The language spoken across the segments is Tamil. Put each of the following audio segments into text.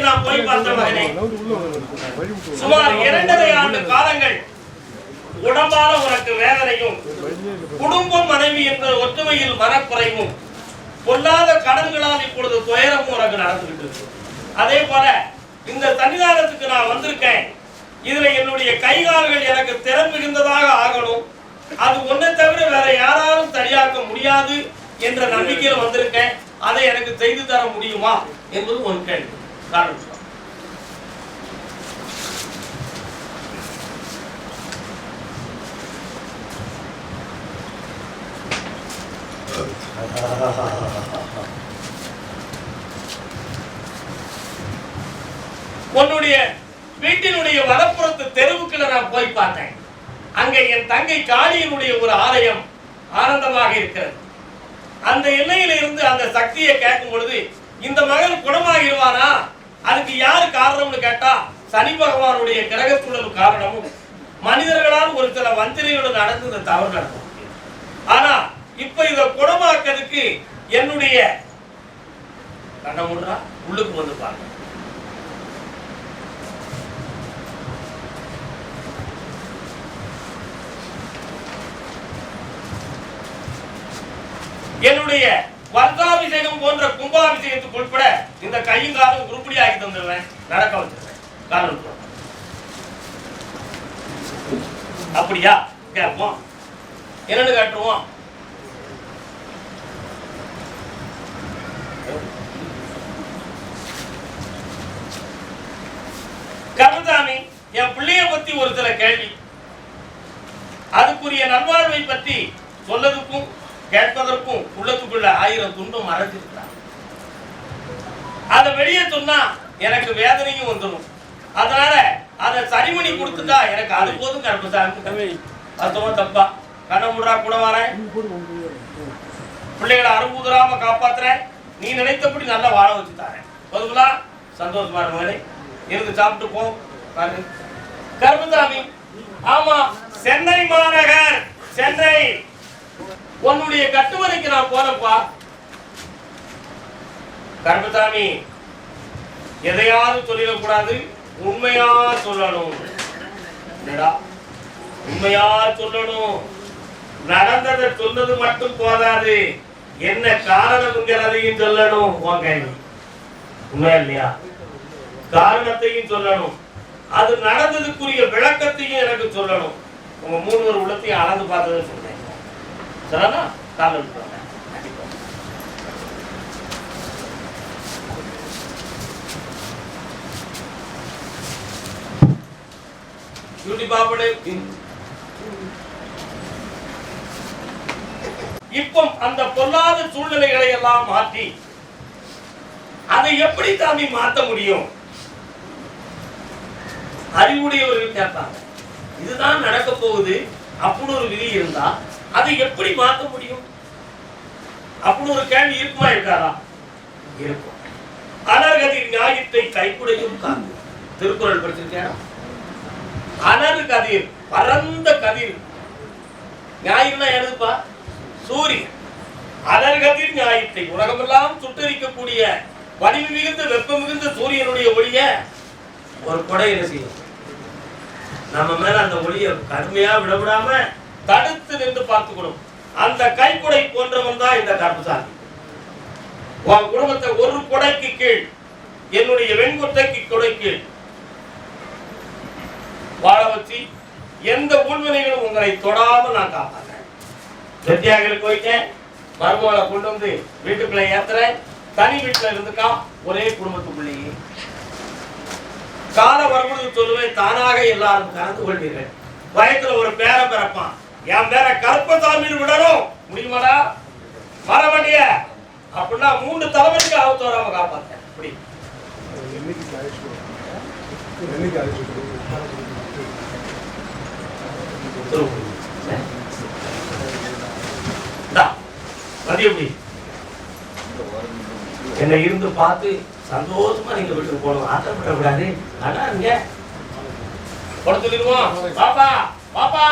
மருத்துவமனைக்கு நான் போய் பார்த்த மகனே சுமார் இரண்டரை ஆண்டு காலங்கள் உடம்பால உனக்கு வேதனையும் குடும்பம் மனைவி என்ற ஒற்றுமையில் மனக்குறைவும் பொல்லாத கடன்களால் இப்பொழுது துயரமும் உனக்கு நடந்துகிட்டு இருக்கு அதே போல இந்த சன்னிதானத்துக்கு நான் வந்திருக்கேன். இதுல என்னுடைய கைகால்கள் எனக்கு திறன் மிகுந்ததாக ஆகணும். அது ஒன்றை தவிர வேற யாராலும் சரியாக்க முடியாது என்ற நம்பிக்கையில் வந்திருக்கேன். அதை எனக்கு செய்து தர முடியுமா என்பது ஒரு கேள்வி. காரணம் உன்னுடைய வீட்டினுடைய வலப்புறத்து தெருவுக்குள்ள நான் போய் பார்த்தேன். அங்க என் தங்கை காளியினுடைய ஒரு ஆலயம் ஆனந்தமாக இருக்கிறது. அந்த எல்லையில இருந்து அந்த சக்தியை கேட்கும் பொழுது இந்த மகன் குணமாகிடுவானா? அதுக்கு யாரு காரணம்னு கேட்டா சனி பகவானுடைய கிரக சூழல் காரணமும் மனிதர்களால் ஒரு சில வஞ்சனையோடு நடந்து இந்த தவறு ஆனா இப்ப இத குணமாக்கிறதுக்கு என்னுடைய கண்ண முடுறா? உள்ளுக்கு வந்து பாருங்க. என்னுடைய வர்த்தாபிஷேகம் போன்ற கும்பாபிஷேகத்துக்கு உட்பட இந்த கையும் காலும் உருப்படி ஆக்கி தந்துடுவேன் நடக்க வச்சிருவேன் காரணம் அப்படியா? கேட்போம். என்னன்னு கேட்டுருவோம் கருதாமி என் பிள்ளைய பத்தி ஒரு சில கேள்வி. அதுக்குரிய நல்வாழ்வை பற்றி சொல்லதுக்கும் கேட்பதற்கும் உள்ளத்துக்குள்ள ஆயிரம் துன்பம் மறைஞ்சிருக்கிறார். அதை வெளியே சொன்னா எனக்கு வேதனையும் வந்துடும். அதனால அதை சரி பண்ணி கொடுத்துட்டா எனக்கு அது போதும் கருப்பசாமி அர்த்தமா தப்பா. கண்ண முடுறா கூட வரேன். பிள்ளைகளை அறுபதுராம காப்பாத்துறேன். நீ நினைத்தபடி நல்லா வாழ வச்சு தரேன். போதுங்களா? சந்தோஷமா இருந்தவனே இருந்து சாப்பிட்டு போ. பாரு. கருப்பசாமி ஆமா சென்னை மாநகர். சென்னை. உன்னுடைய கட்டுமனைக்கு நான் போனப்பா. கருப்பசாமி எதையாவது சொல்லிடக்கூடாது. உண்மையா சொல்லணும். உண்மையா சொல்லணும். நடந்ததை சொன்னது மட்டும் போதாது. என்ன காரணம்ங்கிறதையும் சொல்லணும். உன் கேள்வி உண்மையா இல்லையா? காரணத்தையும் சொல்லணும். அது நடந்ததுக்குரிய விளக்கத்தையும் எனக்கு சொல்லணும். உங்க மூணு ஒரு உள்ளத்தையும் அளந்து பார்த்ததை சொன்னேன் கண்டிப்பா. பியூட்டி பாப்படு இப்போ அந்த பொல்லாத சூழ்நிலைகளை எல்லாம் மாற்றி அதை எப்படி தாமி மாத்த முடியும்? அறிவுடையவர்கள் கேட்பாங்க. இதுதான் நடக்க போகுது. அப்படி ஒரு விதி இருந்தா அதை எப்படி மாற்ற முடியும்? அப்படின்னு ஒரு கேள்வி இருக்குமா இருக்காரா இருக்கும். அனர்கதிர் நியாயத்தை கைக்குடையும் காந்து திருக்குறள் படிச்சிருக்கேன். அனர் கதிர் பரந்த கதிர். ஞாயிறுனா எழுதுப்பா சூரியன். அனர்கதிர் நியாயத்தை உலகமெல்லாம் சுட்டரிக்கக்கூடிய வடிவு மிகுந்த வெப்பம் மிகுந்த சூரியனுடைய ஒளிய ஒரு கொடை என்ன செய்யும்? நம்ம மேல அந்த ஒளியை கடுமையா விடவிடாம தடுத்து நின்று பார்த்துக்கணும். அந்த கைக்குடை போன்றவன் தான் இந்த கருப்புசாமி உன் குடும்பத்தை ஒரு கொடைக்கு கீழ் என்னுடைய வெண்குட்டைக்கு கொடை கீழ் வாழ வச்சு எந்த உள்வினைகளும் உங்களை தொடாம நான் காப்பாற்றேன். வெத்தியாங்களுக்கு போயிட்டேன். மருமகளை கொண்டு வந்து வீட்டுக்குள்ள ஏத்துறேன். தனி வீட்டுல இருந்துக்கா ஒரே குடும்பத்துக்குள்ளேயே. கால வரும்பொழுது சொல்லுவேன் தானாக எல்லாரும் கலந்து கொள்வீர்கள். வயத்துல ஒரு பேரை பிறப்பான். என் பேர கருப்பசாமின்னு விடணும். முடியுமாடா? வர வண்டிய. அப்படின்னா மூன்று தலைமுறைக்கு ஆபத்து வராம காப்பாத்தேன் இப்படி. என்னை இருந்து பார்த்து சந்தோஷமா நீங்க வீட்டுக்கு போகணும். ஆசைப்பட கூடாது ஆனா இங்க. போட சொல்லிடுவோம். பாப்பா பாப்பா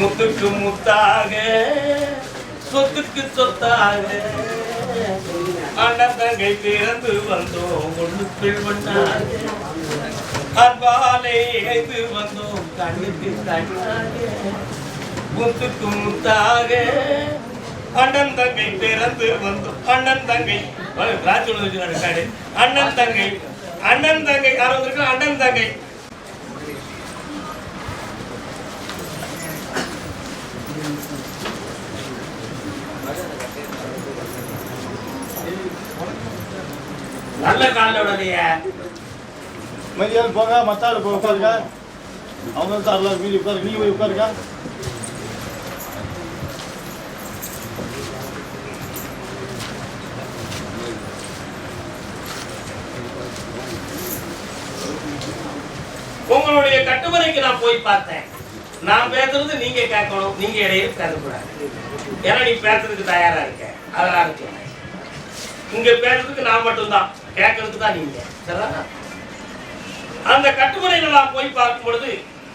முத்துக்கு முத்தாக சொத்துக்கு சொத்தாக. அண்ணன் தங்கை பிறந்து வந்தோம் ஒன்று பெண்மண்ணாக அன்பாலே இணைந்து வந்தோம் கண்ணுக்கு கண்ணாக. முத்துக்கு முத்தாக அண்ணன் தங்கை பிறந்து வந்தோம். அண்ணன் தங்கை ராஜு அண்ணன் தங்கை. அண்ணன் தங்கை யாரும் அண்ணன் தங்கை. நல்ல காலில் விடலையே மதியானம் போங்க மத்த ஆள் போய் உட்காருங்க. அவங்க தரல மீதி உட்காரு நீ போய் உட்காருங்க. உங்களுடைய கட்டுமனைக்கு நான் போய் பார்த்தேன். நான் பேசுறது நீங்க கேட்கணும். நீங்க இடையில பேசக்கூடாது. ஏன்னா நீ பேசுறதுக்கு தயாரா இருக்க. அதெல்லாம் இருக்கு. இங்க பேசுறதுக்கு நான் மட்டும்தான். கேட்கறதுக்கு தான் நீங்க சரிதானா அந்த கட்டுமுறையில நான் போய் பார்க்கும் பொழுது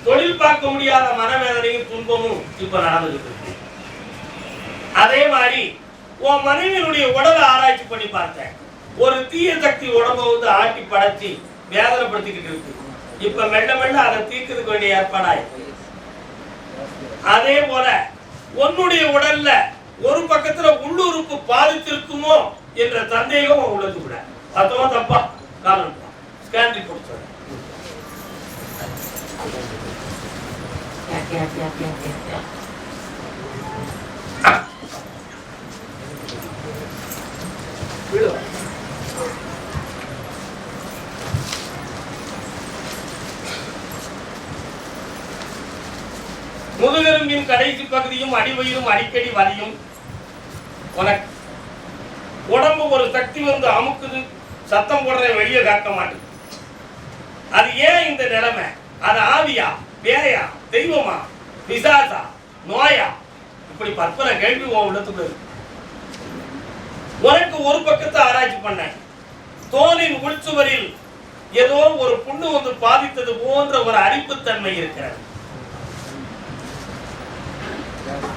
தொழில் பார்க்க முடியாத மனவேதனையும் துன்பமும் இப்ப நடந்துகிட்டு இருக்கு. அதே மாதிரி உன் மனைவியினுடைய உடலை ஆராய்ச்சி பண்ணி பார்த்தேன். ஒரு தீய சக்தி உடம்ப வந்து ஆட்டி படைச்சி வேதனைப்படுத்திக்கிட்டு இருக்கு. இப்ப மெல்ல மெல்ல அதை தீர்க்கிறதுக்கு வேண்டிய ஏற்பாடாயிருக்கு. அதே போல உன்னுடைய உடல்ல ஒரு பக்கத்துல உள்ளுறுப்பு பாதித்திருக்குமோ என்ற சந்தேகம் உள்ளது அத்தவா தப்பா காரணம் ஸ்கேன் ரிப்போர்ட் சொல்றேன் முதுகெலும்பின் கடைசி பகுதியும் அடிவயிறும் அடிக்கடி வலியும். உனக்கு. உடம்பு ஒரு சக்தி வந்து அமுக்குது. சத்தம் போடுற வெளியே காக்க மாட்டுது அது ஏன் இந்த நிலைமை? அது ஆவியா? பேயா தெய்வமா? பிசாசா? நோயா? இப்படி பற்பல கேள்வி உன் உள்ளத்துக்குள்ள இருக்கு. உனக்கு ஒரு பக்கத்தை ஆராய்ச்சி பண்ணேன். தோலின் உள்சுவரில் ஏதோ ஒரு புண்ணு வந்து பாதித்தது போன்ற ஒரு அரிப்புத்தன்மை இருக்கிறது.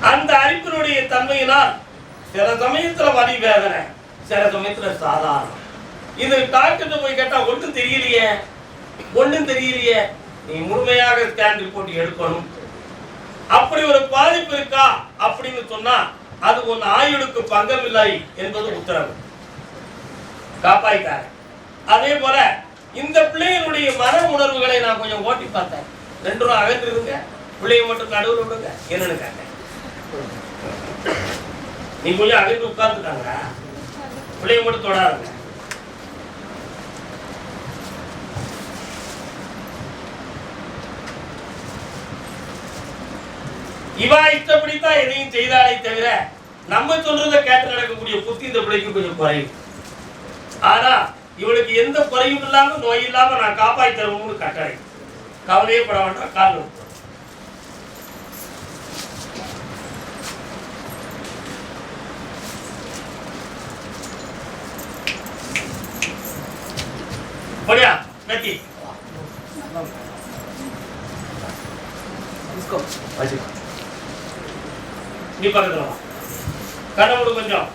அந்த அரிப்பினுடைய தன்மையினால் சில சமயத்துல வலி வேதனை சில சமயத்துல சாதாரணம். இது டாக்டர் போய் கேட்டா ஒன்றும் தெரியலையே. ஒன்றும் தெரியலையே. நீ முழுமையாக ஸ்கேன் ரிப்போர்ட் எடுக்கணும். அப்படி ஒரு பாதிப்பு இருக்கா? அப்படின்னு சொன்னா அது உன் ஆயுளுக்கு பங்கமில்லை என்பது உத்தரவு. காப்பாய்க்கார அதே போல இந்த பிள்ளைகளுடைய மன உணர்வுகளை நான் கொஞ்சம் ஓட்டி பார்த்தேன். ரெண்டு ரூபா அகற்றிருங்க பிள்ளைய மட்டும் நடுவில் விடுங்க. என்னன்னு கேட்டேன். நீ கொஞ்சம் அகன்று உட்கார்ந்துட்டாங்க பிள்ளைய மட்டும் தொடாதுங்க. இவா இஷ்டப்படித்தான் எதையும் செய்தாலே தவிர நம்ம சொல்றத கேட்டு நடக்கக்கூடிய புத்தி இந்த பிள்ளைக்கு கொஞ்சம் குறையும் ஆனா இவளுக்கு எந்த குறையும் இல்லாம நோய் இல்லாம நான் காப்பாற்றி தருவோம்னு கட்டளை கவலையே பட வேண்டாம் காரணம் बढ़िया बेटी நீ பக்கத்துல கடவுள் கொஞ்சம்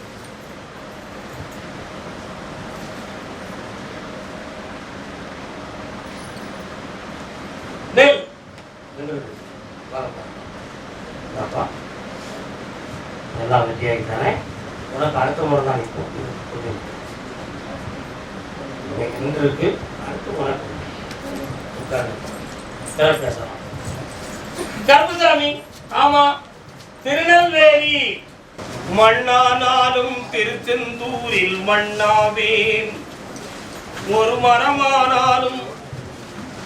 நெல் வாப்பா எல்லாம் வெட்டியாகி தானே உனக்கு அடுத்த முறை தான் இப்போ கொஞ்சம் இன்னைக்கு நின்று இருக்கு அடுத்து உனக்கு உட்காரு யார் பேசலாம் கருப்புசாமி ஆமா திருநெல்வேலி மண்ணானாலும் திருச்செந்தூரில் மண்ணாவேன் ஒரு மரமானாலும்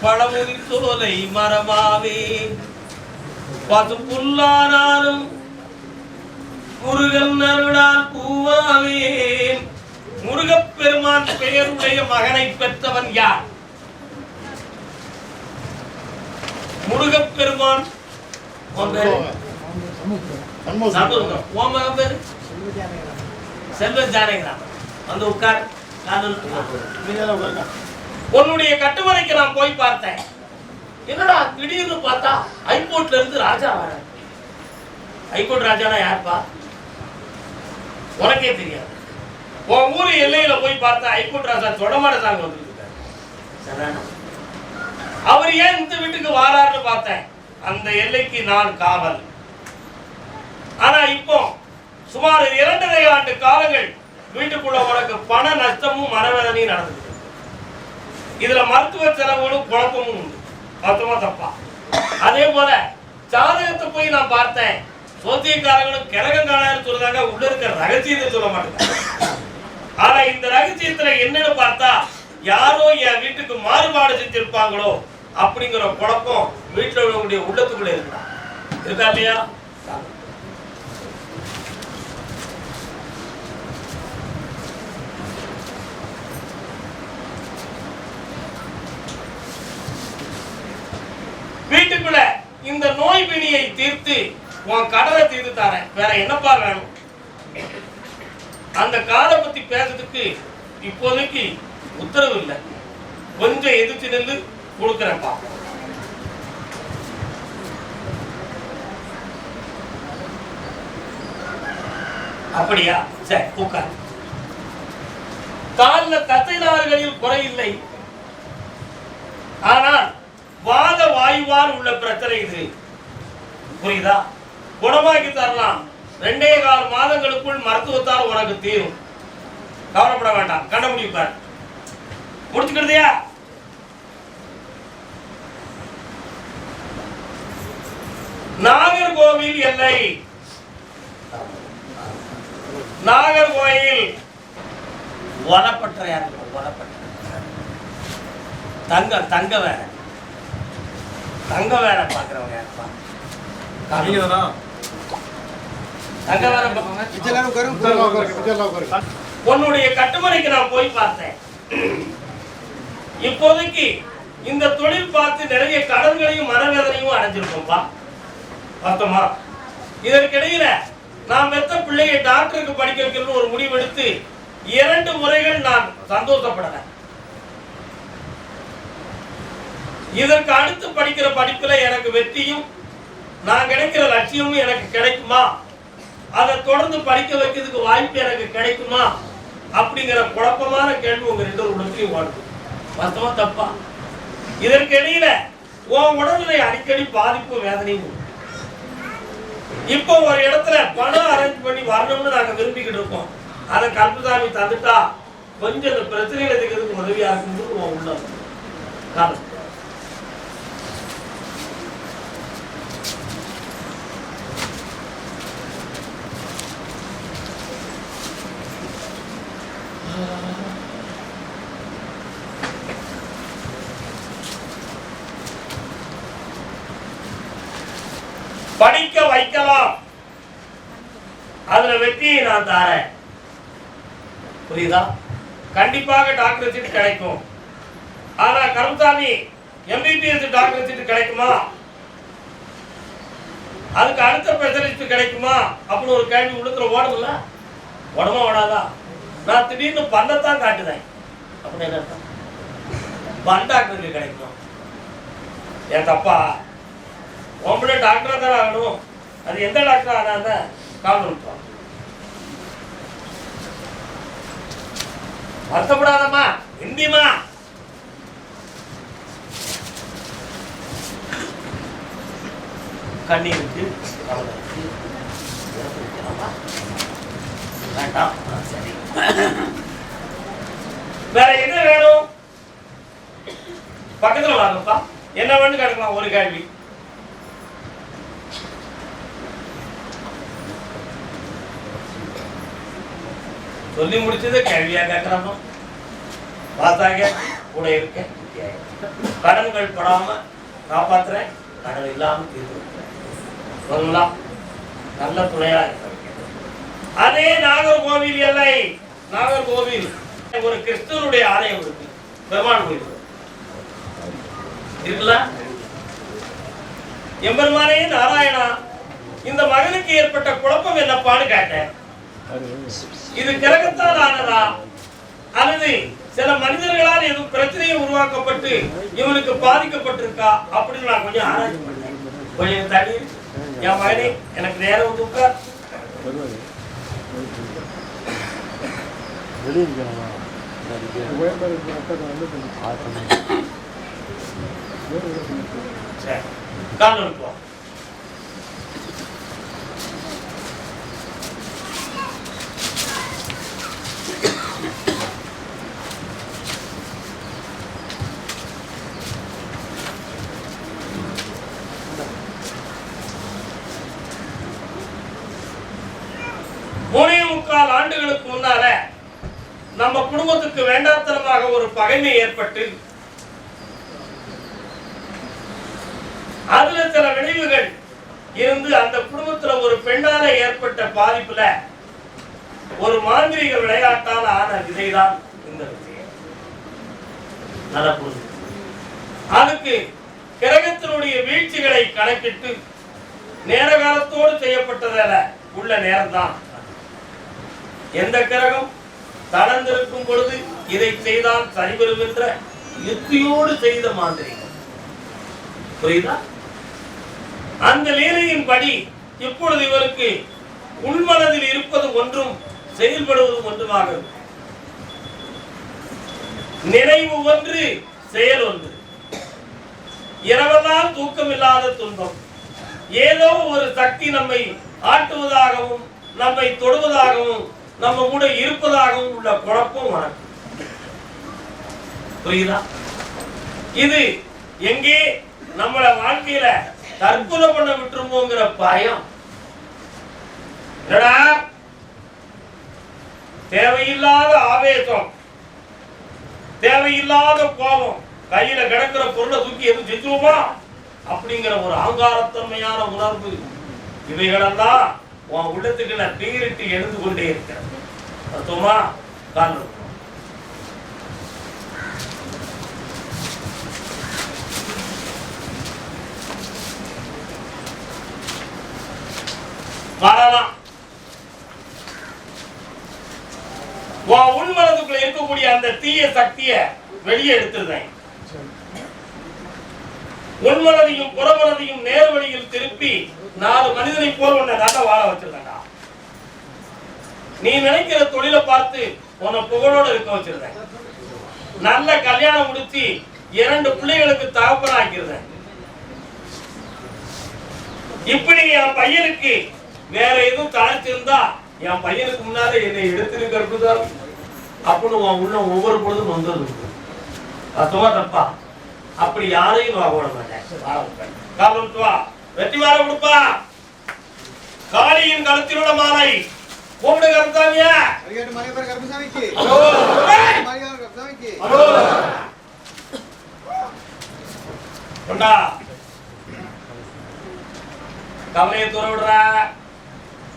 பழமுதி சோலை மரமாவேன் பசு புல்லானாலும் முருகன் அருளால் பூவாவேன். முருகப்பெருமான் பெயருடைய மகனை பெற்றவன் யார்? முருகப்பெருமான்? செல்வ ஜானகிராமன். வந்து உட்கார். உன்னுடைய கட்டுமனைக்கு நான் போய் பார்த்தேன். என்னடா திடீர்னு பார்த்தா ஹைகோர்ட்ல இருந்து ராஜா வர ஹைகோர்ட் ராஜானா யாருப்பா? உனக்கே தெரியாது. உன் ஊர் எல்லையில போய் பார்த்தா ஹைகோர்ட் ராஜா தொடமாட சாங்க வந்துருக்காரு. அவர் ஏன் இந்த வீட்டுக்கு வாராருன்னு பார்த்தேன். அந்த எல்லைக்கு நான் காவல். ஆனா இப்போ சுமார் இரண்டரை ஆண்டு காலங்கள் வீட்டுக்குள்ள உனக்கு பண நஷ்டமும் மனவேதனையும் நடந்தது இதுல மருத்துவ செலவுகளும் குழப்பமும் உண்டு. மொத்தமா தப்பா. அதே போல ஜாதகத்தை போய் நான் பார்த்தேன். சோத்தியக்காரங்களும் கிழக்கங்காலன்னு சொல்றாங்க உள்ள இருக்க ரகசியத்தை சொல்ல மாட்டேங்க ஆனா இந்த ரகசியத்துல என்னன்னு பார்த்தா யாரோ என் வீட்டுக்கு மாறுபாடு செஞ்சிருப்பாங்களோ அப்படிங்கிற குழப்பம் வீட்டில் உள்ளவங்களுடைய உள்ளத்துக்குள்ள இருக்கா. இருக்கா இல்லையா? வீட்டுக்குள்ள இந்த நோய் பிணியை தீர்த்து உன் கடலை தீர்த்து தரேன். வேற என்னப்பா வேணும்? அந்த காலை பத்தி பேசுறதுக்கு இப்போதைக்கு உத்தரவு இல்லை. கொஞ்சம் எதிர்த்து நின்று கொடுக்குறேன்ப்பா அப்படியா? சரி உட்கார். காலில் தசைநாறுகளில் குறை இல்லை. வாத உள்ள பிரச்சனை இது. புரியுதா? குணமாக்கி தரலாம். ரெண்டே கால் மாதங்களுக்குள் மருத்துவத்தால் உனக்கு தீரும். கவலைப்பட வேண்டாம். கண்ட முடியும் முடிச்சுக்கிறதையா? நாகர்கோவில் எல்லை. நாகர்கோயில் வனப்பற்ற யாரு வனப்பற்ற தங்க தங்க வேற. தங்க வேலை பார்க்குறவங்க யாருப்பா? நீங்க தானா தங்க வேலை உட்காருங்க உன்னுடைய கட்டுமனைக்கு நான் போய் பார்த்தேன். இப்போதைக்கு இந்த தொழில் பார்த்து நிறைய கடன்களையும் மனவேதனையும் அடைஞ்சிருக்கோம்ப்பா பார்த்தோமா? இதற்கிடையில நான் பெத்த பிள்ளையை டாக்டருக்கு படிக்க வைக்கணும்னு ஒரு முடிவெடுத்து இரண்டு முறைகள் நான் சந்தோஷப்படல. இதற்கு அடுத்து படிக்கிற படிப்புல எனக்கு வெற்றியும் நான் கிடைக்கிற லட்சியமும் எனக்கு கிடைக்குமா? அதை தொடர்ந்து படிக்க வைக்கிறதுக்கு வாய்ப்பு எனக்கு கிடைக்குமா? அப்படிங்கிற குழப்பமான கேள்வி உங்க ரெண்டு உள்ளத்தையும் ஓடுது. வாஸ்தவா தப்பா? இதற்கு இடையில உன் உடல்நிலை அடிக்கடி பாதிப்பு வேதனையும் இப்போ ஒரு இடத்துல பணம் அரேஞ்ச் பண்ணி வரணும்னு நாங்க விரும்பிக்கிட்டு இருக்கோம். அதை கருப்புசாமி தந்துட்டா கொஞ்சம் இந்த பிரச்சனைகளை தீர்க்கிறதுக்கு உதவியா உன் உள்ள காரணம் படிக்க வைக்கலாம் அதுல வெற்றியை நான் தரேன் புரியுதா? கண்டிப்பாக டாக்டர் சீட்டு கிடைக்கும். ஆனா கருமசாமி எம்பிபிஎஸ் டாக்டர் சீட்டு கிடைக்குமா? அதுக்கு அடுத்த ஸ்பெஷலிஸ்ட் கிடைக்குமா? அப்படின்னு ஒரு கேள்வி உள்ளத்துல ஓடுதுல உடம்பா ஓடாதா? நான் திடீர்னு பண்ணத்தான் காட்டுதேன். அப்படின்னு என்ன பண் டாக்டருக்கு கிடைக்கும். ஏன் தப்பா? உங்களை டாக்டரா தானே ஆகணும். அது எந்த டாக்டர் ஆனாத காரணம் இருக்கு இறப்பு இருக்கலாமா? வேண்டாம். ஆ, சரி வேற என்ன வேணும்? பக்கத்துல வாங்கப்பா. என்ன வேணும் கேட்கலாம் ஒரு கேள்வி. சொல்லி முடிச்சது கேள்வியா கேட்கறாமா பார்த்தாங்க கூட இருக்க கடன்கள் படாம காப்பாத்துறேன். கடன் இல்லாம தீர்த்து சொல்லலாம். நல்ல துணையா அதே நாகர்கோவில் எல்லை. நாகர்கோவில். ஒரு கிறிஸ்துவனுடைய ஆலயம் இருக்கு. பெருமாள் கோயில். இருக்குல்ல? எம்பெருமானே நாராயணா இந்த மகனுக்கு ஏற்பட்ட குழப்பம் என்னப்பான்னு கேட்டேன். இது கிரகத்தால் ஆனதா அல்லது சில மனிதர்களால் எதுவும் பிரச்சனையை உருவாக்கப்பட்டு இவனுக்கு பாதிக்கப்பட்டிருக்கா? அப்படின்னு நான் கொஞ்சம் ஆராய்ச்சி பண்ணேன். கொஞ்சம் தடி என் மகனே எனக்கு நேரம் வந்து உட்கார். சரி கால் அனுப்புவோம் மூணே முக்கால் ஆண்டுகளுக்கு முன்னால நம்ம குடும்பத்துக்கு வேண்டாத்தனமாக ஒரு பகைமை ஏற்பட்டு அதுல சில விளைவுகள் இருந்து அந்த குடும்பத்துல ஒரு பெண்ணால ஏற்பட்ட பாதிப்புல ஒரு மாந்திரிக விளையாட்டால் ஆன விதைதான் இந்த விஷயம் நல்ல அதுக்கு கிரகத்தினுடைய வீழ்ச்சிகளை கணக்கிட்டு நேர காலத்தோடு செய்யப்பட்டதால உள்ள நேரம்தான். எந்த கிரகம் தளர்ந்திருக்கும் பொழுது இதை செய்தால் சரிவரும் என்ற யுக்தியோடு செய்த மாந்திரிகம் புரியுதா? அந்த லீலையின்படி இப்பொழுது இவருக்கு உள்மனதில் இருப்பது ஒன்றும் செயல்படுவது ஒன்றுமாக நினைவு ஒன்று செயல் ஒன்று. இரவெல்லாம் தூக்கமில்லாத துன்பம். ஏதோ ஒரு சக்தி நம்மை ஆட்டுவதாகவும் நம்மை தொடுவதாகவும் நம்ம கூட இருப்பதாகவும் உள்ள குழப்பம் வணக்கம் புரியுதா? இது எங்கே நம்மள வாழ்க்கையில தற்கொலை பண்ண விட்டுருமோங்கிற பயம். என்னடா? தேவையில்லாத ஆவேசம் தேவையில்லாத கோபம் கையில கிடக்கிற பொருளை தூக்கி எதுவும் செஞ்சுருவோமா? அப்படிங்கிற ஒரு அகங்காரத்தன்மையான உணர்வு. இவைகளெல்லாம் உன் உள்ளத்துக்கு நான் தீரிட்டு எழுந்து கொண்டே இருக்கிறேன் அர்த்தமா காரணம் வா உன் உள்மனதுக்குள்ள இருக்கக்கூடிய அந்த தீய சக்திய வெளியே எடுத்துருந்தேன் உள்மனதையும் புறமனதையும் நேர்வழியில் திருப்பி நாலு மனிதனை போல் உன்னை நல்லா வாழ வச்சிருந்தேன் நீ நினைக்கிற தொழிலை பார்த்து உன்னை புகழோட இருக்க வச்சிருந்தேன். நல்ல கல்யாணம் முடிச்சு இரண்டு பிள்ளைகளுக்கு தகப்பன தகப்பனாக்கிருந்தேன் இப்படி என் பையனுக்கு வேற எதுவும் தளர்ச்சிருந்தா என் பையனுக்கு முன்னாலே என்னை எடுத்திருக்கிறது அப்படின்னு உன் உள்ள ஒவ்வொரு பொழுதும் வந்தது அத்தமா தப்பா? அப்படி யாரையும் வாங்க ஓட மாட்டேன். வாழ வெற்றி வாழ கொடுப்பா காளியின் கழுத்தில் உள்ள மாலை. கூப்பிடு கருத்தாமியா ஏய்! மணியப்பர் கருப்பசாமிக்கு. கொண்டா. கவலையை தூர விடுறா.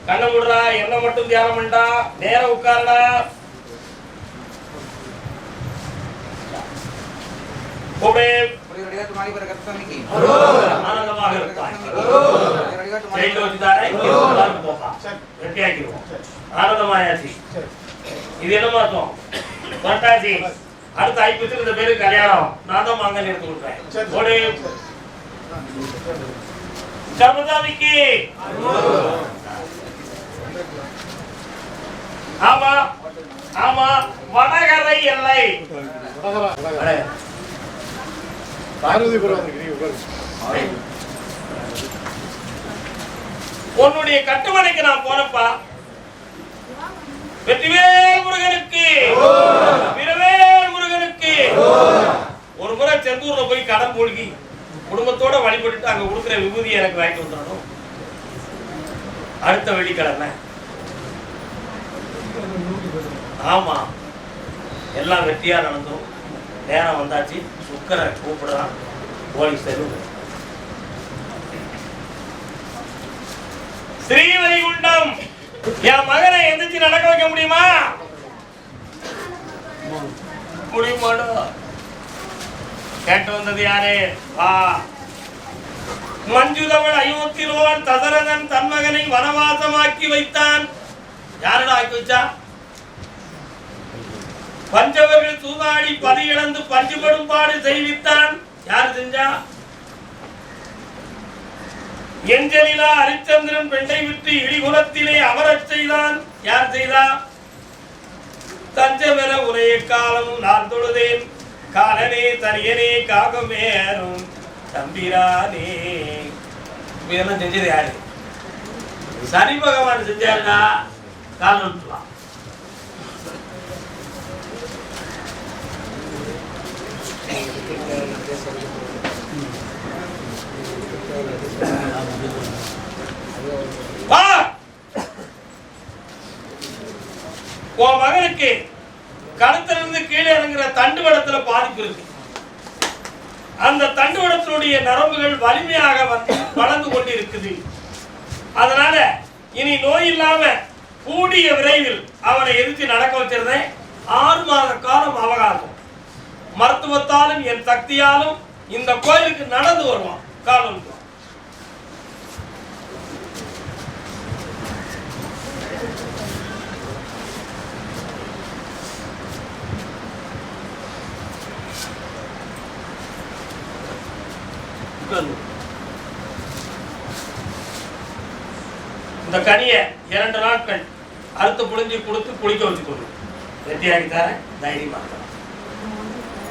கண்ணை விடுறா என்ன மட்டும் தியானம் பண்ணா நேரம் உட்காருடா. கூப்பிடு. ஆனந்தமாக இருப்பாய் ஜெயில வச்சுதானே எல்லாரும் போப்பா வெட்டியாக்கிடுவோம் ஆனந்தமாயாச்சு இது என்ன மாத்தம் புரட்டாசி அடுத்த ஐப்பத்துக்கு இந்த பேருக்கு கல்யாணம் நான் தான் மாங்கல் எடுத்து கொடுப்பேன் ஓடு சர்வதாமிக்கு ஆமா ஆமா வடகரை எல்லை வடகரா, வடகரா. அடே, பார்வதிபுரம் வந்திருக்கிறீங்க, உட்காருங்க. உன்னுடைய கட்டுமனைக்கு நான் போனப்பா வெற்றிவேல் முருகனுக்கு. வீரவேல் முருகனுக்கு. ஒரு முறை செந்தூர்ல போய் கடன் மூழ்கி குடும்பத்தோட வழிபட்டுட்டு அங்க கொடுக்குற விபூதியை எனக்கு வாங்கிட்டு வந்துடணும். அடுத்த வெள்ளிக்கிழமை. ஆமா. எல்லாம் வெற்றியா நடந்தோம். நேரம் வந்தாச்சு. சுக்கரை கூப்பிடுறான் போலீஸ் தெருவு ஸ்ரீவைகுண்டம் என் மகனை எந்திரிச்சு நடக்க வைக்க முடியுமா? முடியுமாடா. கேட்டு வந்தது யாரு? வா. மஞ்சுதவள் அயோத்திலோன் தசரதன் தன் மகனை வனவாசமாக்கி வைத்தான். யாருடா ஆக்கி வச்சா? பஞ்சவர்கள் சூதாடி பதி இழந்து பஞ்சுபடும் பாடு செய்வித்தான் யார் செஞ்சா? எஞ்சலிலா ஹரிச்சந்திரன் பெண்ணை விட்டு இழிகுலத்திலே அமரச் செய்தான். யார் செய்தா? தஞ்சமென உரைய காலமும் நான் தொழுதேன். காலனே தனியனே காகமேரும் தம்பிரானே. இப்ப இதெல்லாம் செஞ்சது யாரு? சனி பகவான் செஞ்சாருன்னா கால் விட்டுலாம் வா! உன் மகனுக்கு கழுத்திலிருந்து கீழே இறங்குற தண்டுவடத்துல பாதிப்பு இருக்கு. அந்த தண்டுவடத்தினுடைய நரம்புகள் வலிமையாக வந்து வளர்ந்து கொண்டு இருக்குது அதனால இனி நோய் இல்லாம கூடிய விரைவில் அவனை எதிர்த்து நடக்க வச்சிருந்தேன் ஆறு மாத காலம் அவகாசம். மருத்துவத்தாலும் என் சக்தியாலும் இந்த கோயிலுக்கு நடந்து வருவான். காலம் உட்கார்ந்து. இந்த கனியை இரண்டு நாட்கள் அறுத்து புழிஞ்சு கொடுத்து குளிக்க வச்சு கொடுக்கும் வெட்டியாகி தைரியமாக